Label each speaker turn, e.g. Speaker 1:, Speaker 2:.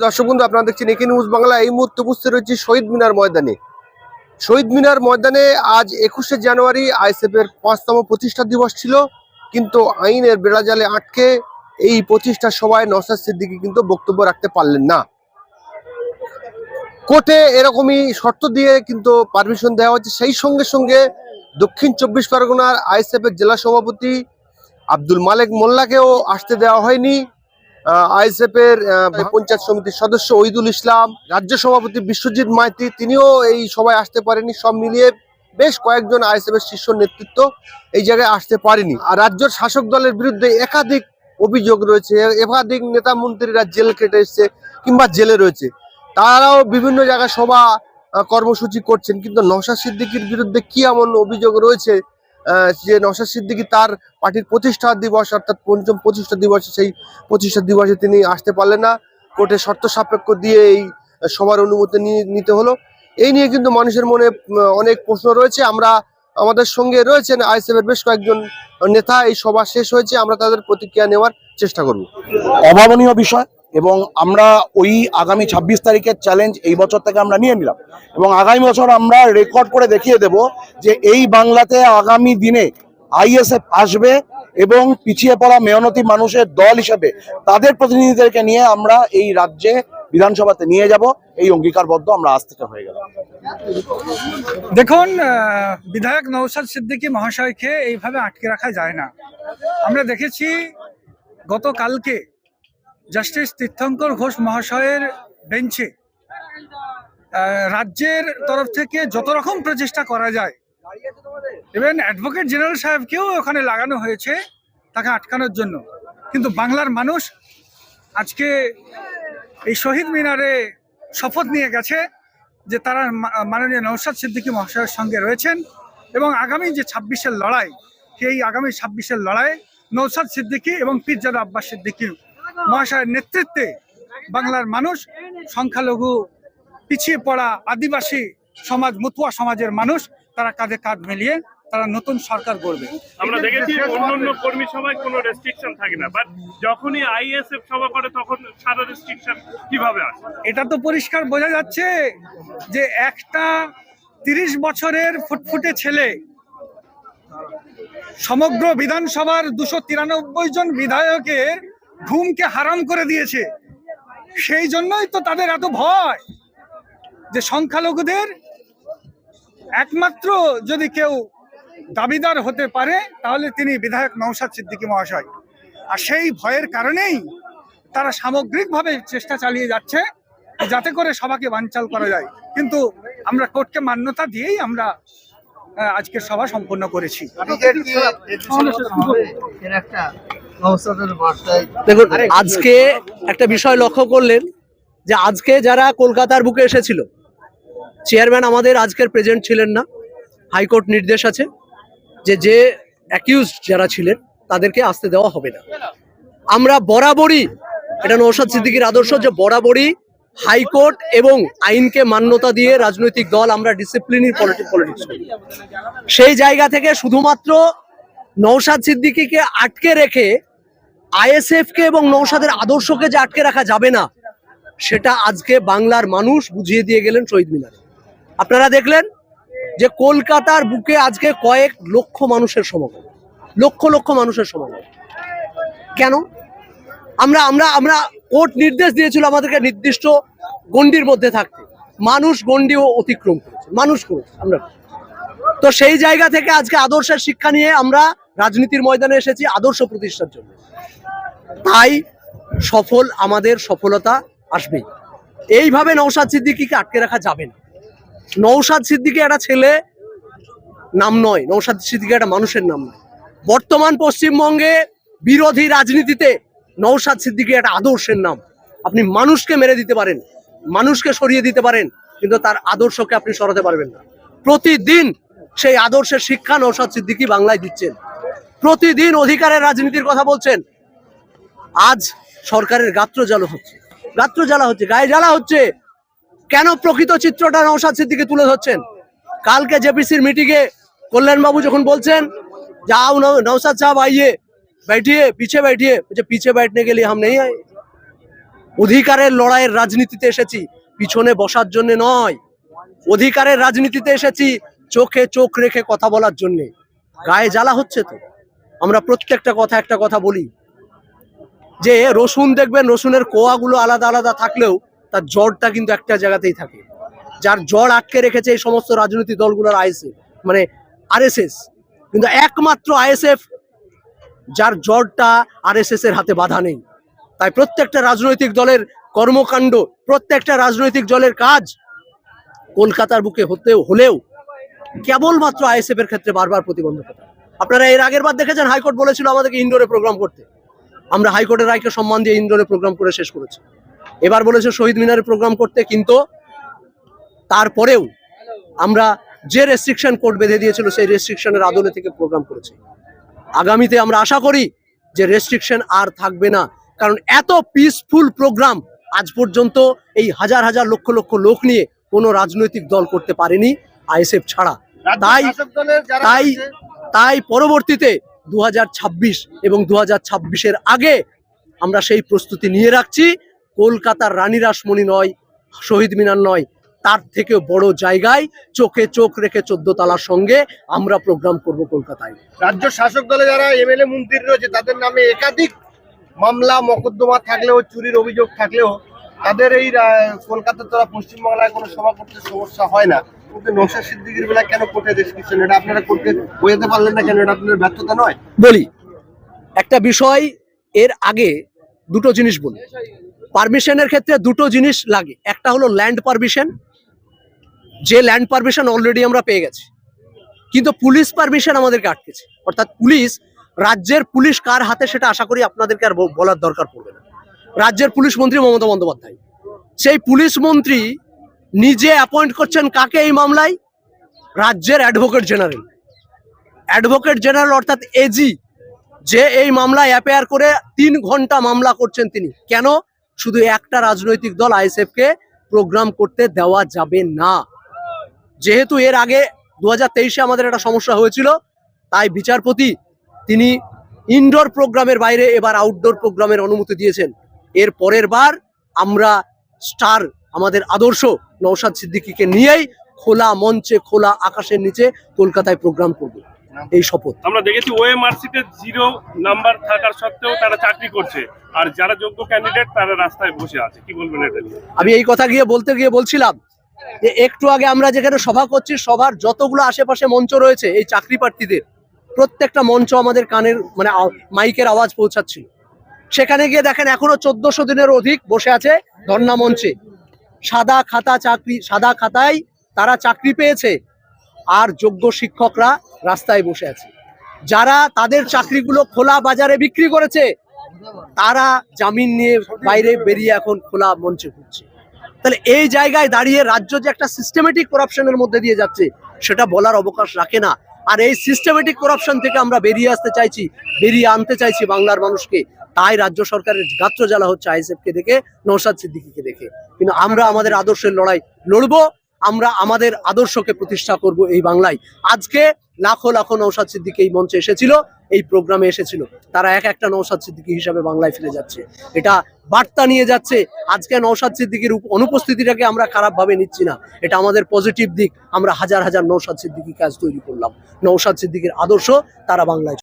Speaker 1: দর্শক বন্ধু, আপনারা দেখছেন একে নিউজ বাংলা। এই মুহূর্তে উপস্থিত রয়েছে শহীদ মিনার ময়দানে। শহীদ মিনার ময়দানে আজ একুশে জানুয়ারি আইএসএফ এর পাঁচতম প্রতিষ্ঠা দিবস ছিল, কিন্তু আইনের বেড়াজালে আটকে এই প্রতিষ্ঠা সভায় নসাদ সিদ্দিকী কিন্তু বক্তব্য রাখতে পারলেন না। কোর্টে এরকমই শর্ত দিয়ে কিন্তু পারমিশন দেওয়া হচ্ছে সেই সঙ্গে সঙ্গে দক্ষিণ চব্বিশ পরগনার আইএসএফ এর জেলা সভাপতি আব্দুল মালেক মোল্লাকেও আসতে দেওয়া হয়নি। আইএসএফ পঞ্চায়েত সমিতির সদস্য ওইদুল ইসলাম, রাজ্য সভাপতি বিশ্বজিৎ মাইতি, তিনিও এই সভায় আসতে পারেনি। সব মিলিয়ে বেশ কয়েকজন আইএসএফ শীর্ষ নেতৃত্ব এই জায়গায় আসতে পারেনি। আর রাজ্যের শাসক দলের বিরুদ্ধে একাধিক অভিযোগ রয়েছে। একাধিক নেতা মন্ত্রীরা জেল কেটে এসছে কিংবা জেলে রয়েছে। তারাও বিভিন্ন জায়গায় সভা কর্মসূচি করছেন। কিন্তু নশা সিদ্দিকির বিরুদ্ধে কি এমন অভিযোগ রয়েছে যে নওশাদ সিদ্দিকি তার পার্টির প্রতিষ্ঠা দিবস, অর্থাৎ পঞ্চম প্রতিষ্ঠা দিবসে সেই প্রতিষ্ঠা দিবসে তিনি আসতে পারলেন না। কোর্টে শর্ত সাপেক্ষ দিয়ে এই সবার অনুমতি নিতে হলো। এই নিয়ে কিন্তু মানুষের মনে অনেক প্রশ্ন রয়েছে। আমরা আমাদের সঙ্গে রয়েছেন আইএসএফ এর বেশ কয়েকজন নেতা। এই সভা শেষ হয়েছে। আমরা তাদের প্রতিক্রিয়া নেওয়ার চেষ্টা করব।
Speaker 2: অভাবনীয় বিষয়। এবং আমরা ওই আগামী ছাব্বিশ তারিখের চ্যালেঞ্জ এই বছর থেকে আমরা নিয়ে নিলাম। এবং আগামী বছর আমরা রেকর্ড করে দেখিয়ে দেব যে এই বাংলাতে আগামী দিনে আইএসএফ আসবে এবং পিছিয়ে পড়া মেয়নতি মানুষের দল হিসেবে তাদের প্রতিনিধিদেরকে নিয়ে আমরা এই রাজ্যে বিধানসভাতে নিয়ে যাব। এই অঙ্গীকারবদ্ধ আমরা আজ থেকে হয়ে গেল
Speaker 3: দেখুন বিধায়ক নৌসাদ সিদ্দিকী মহাশয়কে এইভাবে আটকে রাখা যায় না। আমরা দেখেছি, গতকালকে জাস্টিস তীর্থঙ্কর ঘোষ মহাশয়ের বেঞ্চে রাজ্যের তরফ থেকে যত রকম প্রচেষ্টা করা যায় ইভেন অ্যাডভোকেট জেনারেল সাহেবকেও ওখানে লাগানো হয়েছে তাকে আটকানোর জন্য। কিন্তু বাংলার মানুষ আজকে এই শহীদ মিনারে শপথ নিয়ে গেছে যে তারা মাননীয় নৌসাদ সিদ্দিকী মহাশয়ের সঙ্গে রয়েছেন এবং আগামী যে ছাব্বিশের লড়াই, সেই আগামী ছাব্বিশের লড়াই নৌসাদ সিদ্দিকী এবং পীরজাদা আব্বাস সিদ্দিকী মহাশয়ের নেতৃত্বে বাংলার মানুষ সংখ্যালঘু পিছিয়ে পড়া আদিবাসী সমাজ মতুয়া সমাজের মানুষ তারা কাঁধে কাঁধ মিলিয়ে তারা নতুন সরকার গড়বে।
Speaker 4: আমরা দেখেছি অন্যান্য কর্মী সভায় কোনো রেস্ট্রিকশন থাকে না বাট যখনই আইএসএফ সভা করে তখন সারা রেস্ট্রিকশন কীভাবে আসে
Speaker 3: এটা তো পরিষ্কার বোঝা যাচ্ছে যে একটা তিরিশ বছরের ফুটফুটে ছেলে সমগ্র বিধানসভার দুশো তিরানব্বই জন বিধায়কের ঘুমকে হারাম করে দিয়েছে সেই জন্যই তো তাদের এত ভয় যে সংখ্যালঘুদের একমাত্র যদি কেউ দাবিদার হতে পারে তাহলে তিনি বিধায়ক নৌসাদ সিদ্দিকী মহাশয় আর সেই ভয়ের কারণেই তারা সামগ্রিকভাবে চেষ্টা চালিয়ে যাচ্ছে যাতে করে সবাকে বানচাল করা যায় কিন্তু আমরা কোর্টকে মান্যতা দিয়েই আমরা আজকের সভা সম্পন্ন করেছি
Speaker 5: দেখুন আজকে একটা বিষয় লক্ষ্য করলেন যে আজকে যারা কলকাতার বুকে এসেছিল চেয়ারম্যান আমাদের আজকের প্রেজেন্ট ছিলেন না হাইকোর্ট নির্দেশ আছে যে যে অ্যাকিউজ যারা ছিলেন তাদেরকে আসতে দেওয়া হবে না। আমরা বরাবরই এটা নৌসাদ সিদ্দিকীর আদর্শ যে বরাবরই হাইকোর্ট এবং আইনকে মান্যতা দিয়ে রাজনৈতিক দল আমরা ডিসিপ্লিনই পলিটিক্স করি। সেই জায়গা থেকে শুধুমাত্র নৌসাদ সিদ্দিকীকে আটকে রেখে আইএসএফ কে এবং নৌসাদের আদর্শকে যে আটকে রাখা যাবে না, সেটা আজকে বাংলার মানুষ বুঝিয়ে দিয়ে গেলেন শহীদ মিনারে। আপনারা দেখলেন যে কলকাতার বুকে আজকে কয়েক লক্ষ মানুষের সমাগম, লক্ষ লক্ষ মানুষের সমাগম। কেন? আমরা আমরা আমরা কোর্ট নির্দেশ দিয়েছিল আমাদেরকে নির্দিষ্ট গণ্ডির মধ্যে থাকতে। মানুষ গণ্ডিও অতিক্রম করেছে, মানুষ করেছে, আমরা। তো সেই জায়গা থেকে আজকে আদর্শের শিক্ষা নিয়ে আমরা রাজনীতির ময়দানে এসেছি আদর্শ প্রতিষ্ঠার জন্য। তাই সফল, আমাদের সফলতা আসবেই এইভাবে নৌসাদ সিদ্দিকিকে আটকে রাখা যাবে না। নৌসাদ সিদ্দিকি একটা ছেলে, নাম নয়। নৌসাদ সিদ্দিকি একটা মানুষের নাম নয়। বর্তমান পশ্চিমবঙ্গে বিরোধী রাজনীতিতে নৌসাদ সিদ্দিকি একটা আদর্শের নাম। আপনি মানুষকে মেরে দিতে পারেন, মানুষকে সরিয়ে দিতে পারেন, কিন্তু তার আদর্শকে আপনি সরাতে পারবেন না। প্রতিদিন সেই আদর্শের শিক্ষা নৌসাদ সিদ্দিকি বাংলায় দিচ্ছেন। প্রতিদিন অধিকারের রাজনীতির কথা বলছেন আজ সরকারের গাত্র জ্বালা হচ্ছে গাত্র জ্বালা হচ্ছে গায়ে জ্বালা হচ্ছে কেন প্রকৃত চিত্রটা নৌসাদ সিদ্দিকে তুলে ধরছেন কালকে জেপিসির মিটিংয়ে কল্যাণবাবু যখন বলছেন जाओ नौ नौसद साहब आइए बैठिए पीछे बैठिए मुझे पीछे बैठने के लिए हम नहीं आए অধিকারের লড়াইয়ের রাজনীতিতে এসেছি পিছনে বসার জন্য নয় অধিকারের রাজনীতিতে এসেছি চোখে চোখ রেখে কথা বলার জন্য গায়ে জ্বালা হচ্ছে তো আমরা প্রত্যেকটা কথা একটা কথা বলি। যে রসুন দেখবেন, রসুনের কোয়াগুলো আলাদা আলাদা থাকলেও তার জড়টা কিন্তু একটা জায়গাতেই থাকে। যার জড় আটকে রেখেছে এই সমস্ত রাজনৈতিক দলগুলোর আইএসএফ মানে আরএসএস। কিন্তু একমাত্র আইএসএফ, যার জড়টা আরএসএস এর হাতে বাধা নেই। তাই প্রত্যেকটা রাজনৈতিক দলের কর্মকাণ্ড, প্রত্যেকটা রাজনৈতিক দলের কাজ কলকাতার বুকে হতেও হলেও কেবলমাত্র আইএসএফ এর ক্ষেত্রে বারবার প্রতিবন্ধকতা। আপনারা এর আগের বার দেখেছেন হাইকোর্ট বলেছিল আমাদেরকে ইনডোরে প্রোগ্রাম করতে। আমরা হাইকোর্টের রায়কে সম্মান দিয়ে ইনডোরে প্রোগ্রাম করে শেষ করেছি। এবার বলেছে শহীদ মিনারে প্রোগ্রাম করতে কিন্তু তারপরেও আমরা যে রেস্ট্রিকশন কোর্ট বেঁধে দিয়েছিল সেই রেস্ট্রিকশনের আদলে থেকে প্রোগ্রাম করেছি। আগামীতে আমরা আশা করি যে রেস্ট্রিকশন আর থাকবে না কারণ এত পিসফুল প্রোগ্রাম আজ পর্যন্ত এই হাজার হাজার লক্ষ লক্ষ লোক নিয়ে কোনো রাজনৈতিক দল করতে পারেনি আইএসএফ ছাড়া। তাই তাই তাই পরবর্তীতে দু হাজার ছাব্বিশ এবং দু এর আগে আমরা সেই প্রস্তুতি নিয়ে রাখছি। কলকাতার রানী রাসমণি নয়, শহীদ মিনার নয়, তার থেকেও বড় জায়গায় চোখে চোখ রেখে চোদ্দ তালার সঙ্গে আমরা প্রোগ্রাম করব কলকাতায়।
Speaker 1: রাজ্য শাসক দলে যারা এমএলএ মন্ত্রী রয়েছে, তাদের নামে একাধিক মামলা, মকদ্দমা থাকলেও, চুরির অভিযোগ থাকলেও, তাদের এই কলকাতার তারা পশ্চিমবাংলায় কোনো সভা করতে সমস্যা হয় না। বলি,
Speaker 5: একটা বিষয় এর আগে দুটো জিনিস বলি। পারমিশনের ক্ষেত্রে দুটো জিনিস লাগে। একটা হলো ল্যান্ড পারমিশন যে ল্যান্ড পারমিশন অলরেডি আমরা পেয়ে গেছি। কিন্তু পুলিশ পারমিশন আমাদেরকে আটকেছে। অর্থাৎ পুলিশ রাজ্যের পুলিশ কার হাতে সেটা আশা করি আপনাদেরকে আর বলার দরকার পড়বে না। রাজ্যের পুলিশ মন্ত্রী মমতা বন্দ্যোপাধ্যায়। সেই পুলিশ মন্ত্রী নিজে অ্যাপয়েন্ট করছেন কাকে এই মামলায়? রাজ্যের অ্যাডভোকেট জেনারেল অ্যাডভোকেট জেনারেল অর্থাৎ এজি যে এই মামলায় অ্যাপেয়ার করে তিন ঘণ্টা মামলা করছেন তিনি। কেন? শুধু একটা রাজনৈতিক দল আইএসএফ কে প্রোগ্রাম করতে দেওয়া যাবে না। যেহেতু এর আগে দু তেইশে আমাদের একটা সমস্যা হয়েছিল, তাই বিচারপতি তিনি ইনডোর প্রোগ্রামের বাইরে এবার আউটডোর প্রোগ্রামের অনুমতি দিয়েছেন। এর পরের বার আমরা স্টার আমাদের আদর্শ নৌসাদ সিদ্দিকীকে নিয়েই খোলা মঞ্চে খোলা আকাশের নিচে কলকাতায় প্রোগ্রাম করব। এই শপথ।
Speaker 4: আমরা দেখেছি ওএমআরসিতে জিরো নাম্বার থাকার সত্ত্বেও তারা চাকরি করছে। আর যারা যোগ্য ক্যান্ডিডেট তারা রাস্তায় বসে আছে। কি বলবেন এটা
Speaker 5: আমি এই কথা গিয়ে বলতে গিয়ে বলছিলাম যে একটু আগে আমরা যেখানে সভা করছি সভার যতগুলো আশেপাশে মঞ্চ রয়েছে এই চাকরি প্রার্থীদের প্রত্যেকটা মঞ্চ আমাদের কানের মানে মাইকের আওয়াজ পৌঁছাচ্ছিল। সেখানে গিয়ে দেখেন এখনও চোদ্দশো দিনের অধিক বসে আছে ধর্ণা মঞ্চে। সাদা খাতা চাকরি, সাদা খাতায় তারা চাকরি পেয়েছে। আর যোগ্য শিক্ষকরা রাস্তায় বসে আছে। যারা তাদের চাকরিগুলো খোলা বাজারে বিক্রি করেছে, তারা জামিন নিয়ে বাইরে বেরিয়ে এখন খোলা মঞ্চে ঘুরছে। তাহলে এই জায়গায় দাঁড়িয়ে রাজ্য যে একটা সিস্টেমেটিক করাপশনের মধ্যে দিয়ে যাচ্ছে, সেটা বলার অবকাশ রাখে না। আর এই সিস্টেমেটিক করাপশন থেকে আমরা বেরিয়ে আসতে চাইছি, বেরিয়ে আনতে চাইছি বাংলার মানুষকে। তাই রাজ্য সরকারের গাত্র জ্বালা হচ্ছে আইএসএফ কে দেখে নৌসাদ সিদ্দিকিকে দেখে। কিন্তু আমরা আমাদের আদর্শের লড়াই লড়বো, আমরা আমাদের আদর্শকে প্রতিষ্ঠা করব এই বাংলায়। আজকে লাখো লাখো নৌসাদ সিদ্দিক এই মঞ্চে এসেছিল এই প্রোগ্রামে এসেছিল। তারা এক একটা নৌসাদ সিদ্দিকি হিসাবে বাংলায় ফিরে যাচ্ছে। এটা বার্তা নিয়ে যাচ্ছে, আজকে নৌসাদ সিদ্দিকির অনুপস্থিতিটাকে আমরা খারাপভাবে নিচ্ছি না। এটা আমাদের পজিটিভ দিক। আমরা হাজার হাজার নৌসাদ সিদ্দিকি কাজ তৈরি করলাম। নৌসাদ সিদ্দিকির আদর্শ, তারা বাংলায়